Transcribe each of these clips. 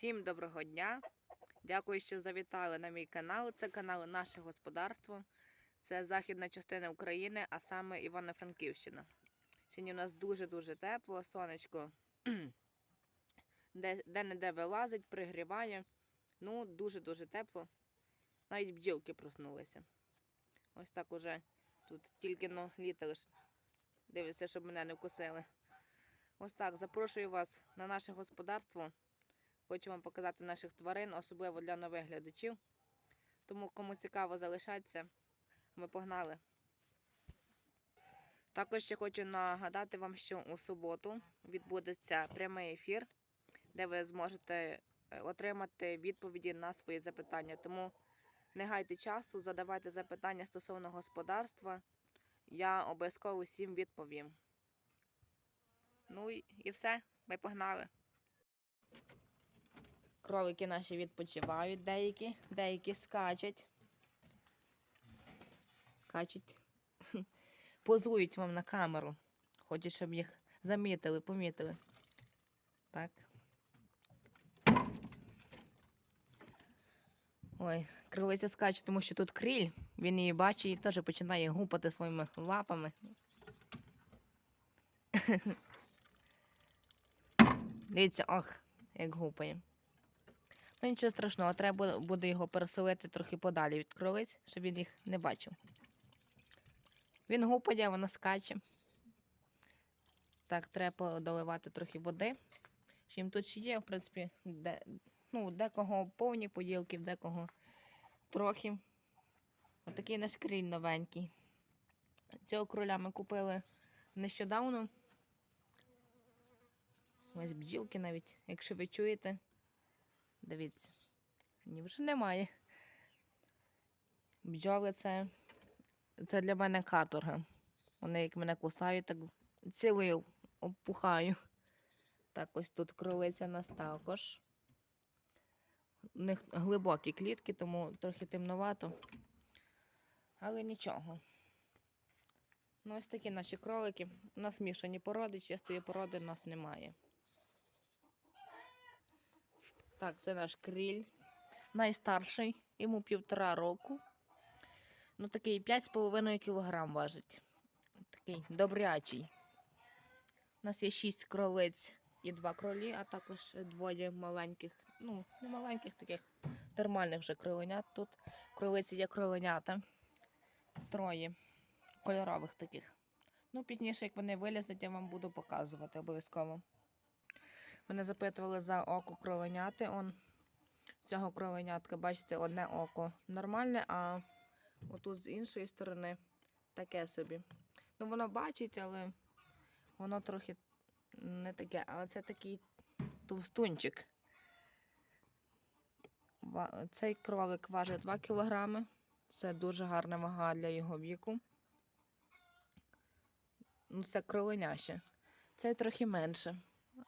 Всім доброго дня! Дякую, що завітали на мій канал. Це канал Наше Господарство. Це західна частина України, а саме Івано-Франківщина. Сьогодні у нас дуже-дуже тепло, сонечко де, де-не-де вилазить, пригріває. Ну, дуже-дуже тепло. Навіть бджілки проснулися. Ось так уже тут тільки но літо лиш дивляться, щоб мене не вкусили. Ось так, запрошую вас на наше господарство. Хочу вам показати наших тварин, особливо для нових глядачів. Тому, кому цікаво, залишайтеся. Ми погнали. Також ще хочу нагадати вам, що у суботу відбудеться прямий ефір, де ви зможете е, отримати відповіді на свої запитання. Тому не гайте часу, задавайте запитання стосовно господарства. Я обов'язково всім відповім. Ну і все, ми погнали. Кролики наші відпочивають деякі, деякі скачуть. Скачуть. Позують вам на камеру. Хочуть, щоб їх замітили, помітили. Так. Ой, крилиця скаче, тому що тут криль. Він її бачить і теж починає гупати своїми лапами. Дивіться, ох, як гупає. Ну нічого страшного, треба буде його переселити трохи подалі від кролиць, щоб він їх не бачив. Він гупає, вона скаче. Так, треба доливати трохи води. Їм тут ще є, в принципі, де, ну, декого повні поділки, декого трохи. Отакий наш кріль новенький. Цього кроля ми купили нещодавно. Ось бджілки навіть, якщо ви чуєте. Дивіться. Ні, вже немає. Бджоли це, це для мене каторга. Вони як мене кусають, так цілою обпухаю. Так, ось тут кролиця нас також. У них глибокі клітки, тому трохи темновато. Але нічого. Ну, ось такі наші кролики. У нас мішані породи, чистої породи в нас немає. Так, це наш кріль. Найстарший, йому півтора року. Ну, такий 5,5 кг важить. Такий добрячий. У нас є 6 кролиць і 2 кролі, а також двоє маленьких, ну, не маленьких таких термальних вже кроленят. Тут кролиці є кроленята. Троє кольорових таких. Ну, пізніше, як вони вилізуть, я вам буду показувати обов'язково. Мене запитували за око кроленяти. Он цього кроленятка, бачите, одне око нормальне, а отут з іншої сторони таке собі. Ну, воно бачить, але воно трохи не таке. Але це такий товстунчик. Цей кролик важить 2 кілограми. Це дуже гарна вага для його віку. Ну, це кроленяще. Це трохи менше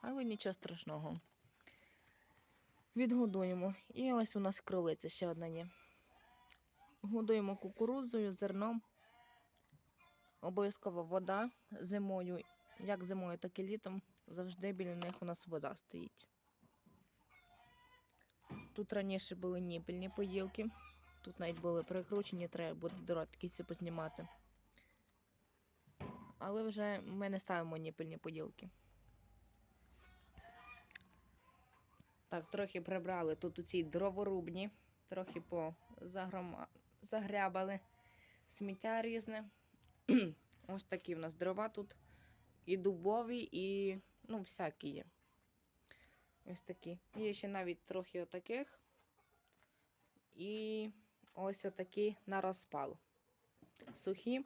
але нічого страшного. Відгодуємо. І ось у нас кролиця ще одна є. Годуємо кукурудзою, зерном. Обов'язково вода зимою, як зимою, так і літом. Завжди біля них у нас вода стоїть. Тут раніше були ніпельні поїлки. Тут навіть були прикручені, треба буде дротики ці познімати. Але вже ми не ставимо ніпельні поділки. Так, трохи прибрали тут у цій дроворубні, трохи по загрома... загрябали сміття різне. Ось такі в нас дрова тут. І дубові, і ну, всякі є. Ось такі. Є ще навіть трохи отаких. І ось отакі на розпал. Сухі.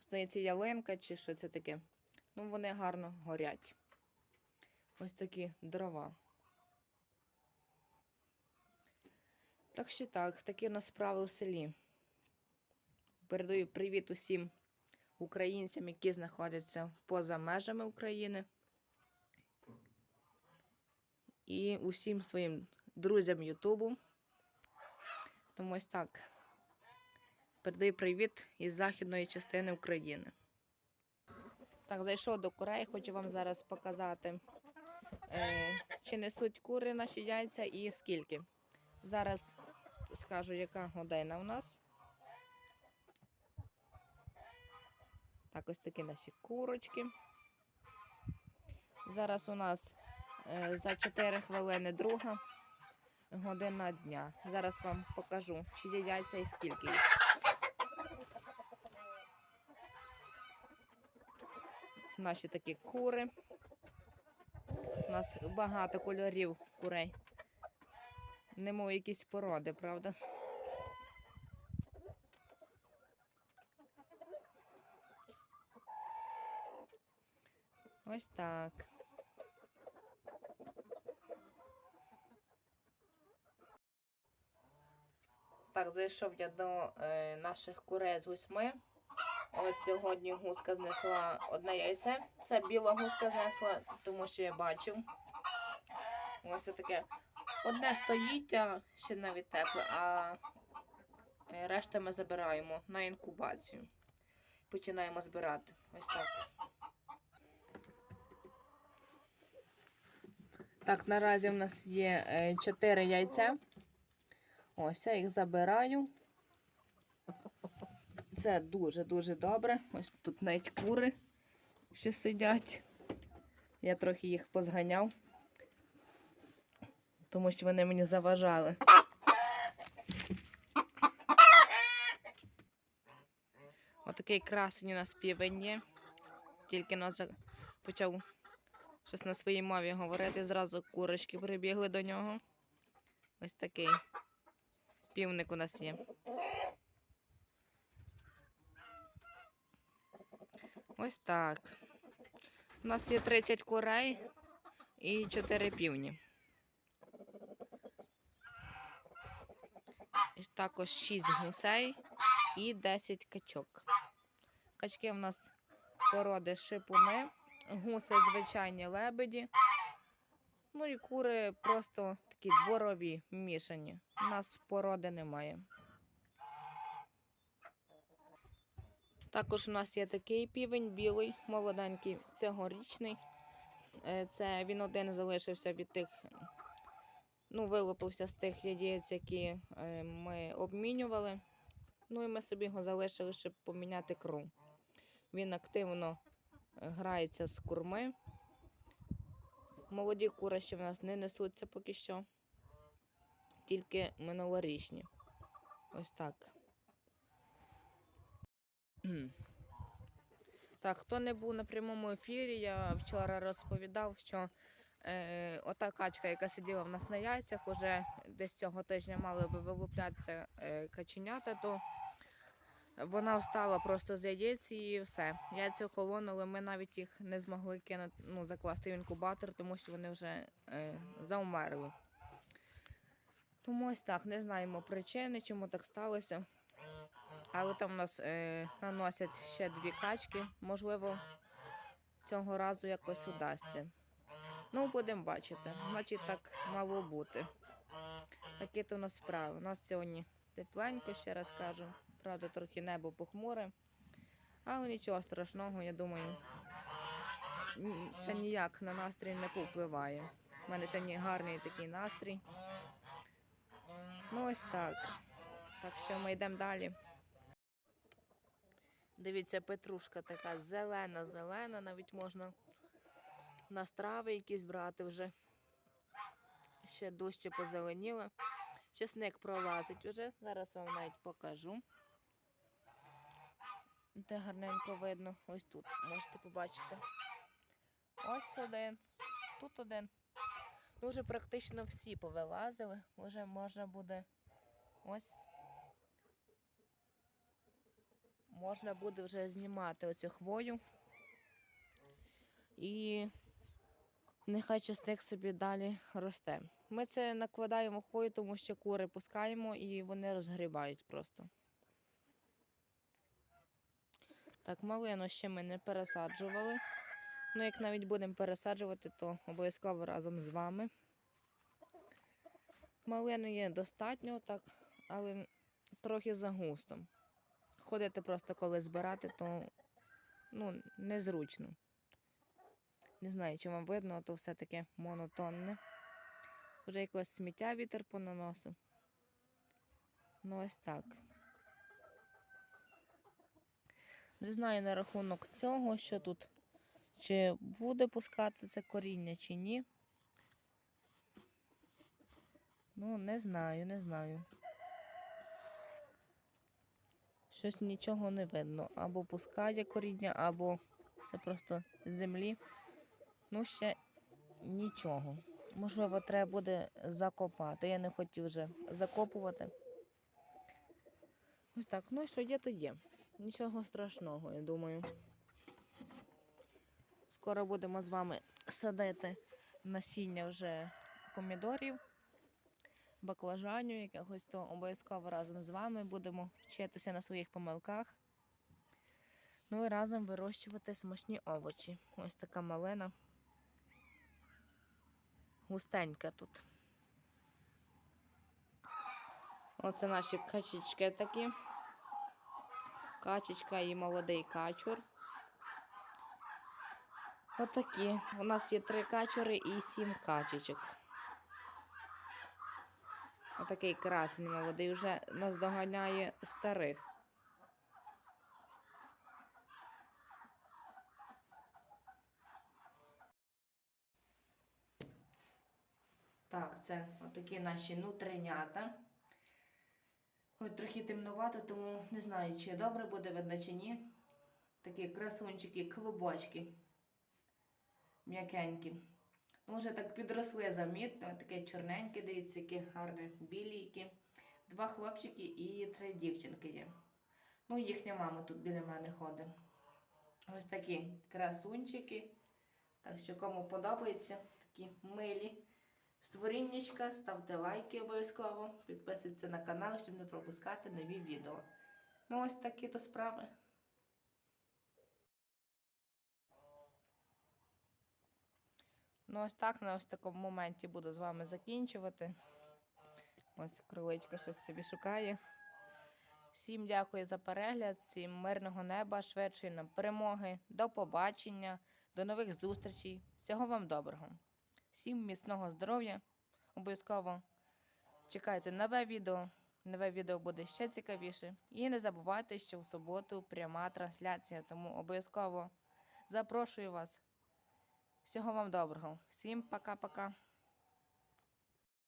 Здається, ялинка чи що це таке. Ну, вони гарно горять. Ось такі дрова. Так що так, такі у нас справи в селі. Передаю привіт усім українцям, які знаходяться поза межами України. І усім своїм друзям Ютубу. Тому ось так. Передаю привіт із західної частини України. Так, зайшов до курей, хочу вам зараз показати е, чи несуть кури наші яйця і скільки. Зараз скажу, яка година у нас. Так, ось такі наші курочки. Зараз у нас е, за 4 хвилини друга година дня. Зараз вам покажу, чи є яйця і скільки їх. Наші такі кури. У нас багато кольорів курей. Немов якісь породи, правда? Ось так. Так, зайшов я до е, наших курей з гусьми. Ось сьогодні гуска знесла одне яйце. Це біла гуска знесла, тому що я бачив. Ось таке. Одне стоїть, а ще навіть тепле, а е, решта ми забираємо на інкубацію. Починаємо збирати. Ось так. Так, наразі в нас є 4 яйця. Ось я їх забираю. Це дуже-дуже добре. Ось тут навіть кури ще сидять. Я трохи їх позганяв, тому що вони мені заважали. Отакий красень у нас півень є. Тільки нас почав щось на своїй мові говорити, зразу курочки прибігли до нього. Ось такий півник у нас є. Ось так. У нас є 30 курей і 4 півні. Також 6 гусей і 10 качок. Качки у нас породи шипуни, гуси звичайні лебеді. Ну і кури просто такі дворові мішані. У нас породи немає. Також у нас є такий півень білий, молоденький, цьогорічний. Е, Це він один залишився від тих, ну, вилупився з тих яєць, які е, ми обмінювали. Ну і ми собі його залишили, щоб поміняти кру. Він активно е, грається з курми. Молоді кури ще в нас не несуться поки що, тільки минулорічні. Ось так. Так, хто не був на прямому ефірі, я вчора розповідав, що е, ота качка, яка сиділа в нас на яйцях, уже десь цього тижня мали би вилуплятися е, каченята, то вона встала просто з яєць і все. Яйця охолонули, ми навіть їх не змогли кинути, ну, закласти в інкубатор, тому що вони вже е, заумерли. Тому ось так, не знаємо причини, чому так сталося. Але там у нас е, наносять ще дві качки. Можливо, цього разу якось удасться. Ну, будемо бачити. Значить, так мало бути. Такі то у нас справи. У нас сьогодні тепленько, ще раз кажу. Правда, трохи небо похмуре. Але нічого страшного, я думаю, це ніяк на настрій не повпливає. У мене сьогодні гарний такий настрій. Ну, ось так. Так що ми йдемо далі. Дивіться, петрушка така зелена-зелена, навіть можна на страви якісь брати вже. Ще дужче позеленіло. Чесник пролазить уже. Зараз вам навіть покажу. Де гарненько видно. Ось тут можете побачити. Ось один. Тут один. Ну, вже практично всі повилазили. Вже можна буде ось. Можна буде вже знімати оцю хвою. І нехай часник собі далі росте. Ми це накладаємо хвою, тому що кури пускаємо і вони розгрібають просто. Так, малину ще ми не пересаджували. Ну, як навіть будемо пересаджувати, то обов'язково разом з вами. Малини є достатньо, так, але трохи загусто. Ходити просто коли збирати, то ну, незручно. Не знаю, чи вам видно, то все таке монотонне. Вже якось сміття вітер понаносив. Ну, ось так. Не знаю на рахунок цього, що тут, чи буде пускати це коріння, чи ні. Ну, не знаю, не знаю. Щось нічого не видно. Або пускає коріння, або це просто з землі. Ну, ще нічого. Можливо, треба буде закопати. Я не хотів вже закопувати. Ось так. Ну що є, то є. Нічого страшного, я думаю. Скоро будемо з вами садити насіння вже помідорів, баклажанів, якихось то обов'язково разом з вами будемо вчитися на своїх помилках. Ну і разом вирощувати смачні овочі. Ось така малина. Густенька тут. Оце наші качечки такі. Качечка і молодий качур. Отакі. У нас є три качури і сім качечок. Отакий красень молодий вже наздоганяє старих. Так, це отакі наші нутринята. Ось трохи темнувато, тому не знаю, чи добре буде видно, чи ні. Такі красунчики, клубочки. М'якенькі. Ну, вже так підросли замітно, таке чорненьке, дивіться, які гарні білійкі. Два хлопчики і три дівчинки є. Ну, їхня мама тут біля мене ходить. Ось такі красунчики. Так що, кому подобається, такі милі створіннячка, ставте лайки обов'язково, підписуйтесь на канал, щоб не пропускати нові відео. Ну, ось такі то справи. Ну, ось так на ось такому моменті буду з вами закінчувати. Ось кроличка щось собі шукає. Всім дякую за перегляд, всім мирного неба, швидшої нам перемоги. До побачення, до нових зустрічей. Всього вам доброго. Всім міцного здоров'я. Обов'язково чекайте нове відео. Нове відео буде ще цікавіше. І не забувайте, що в суботу пряма трансляція, тому обов'язково запрошую вас. Всього вам доброго. Всім пока-пока.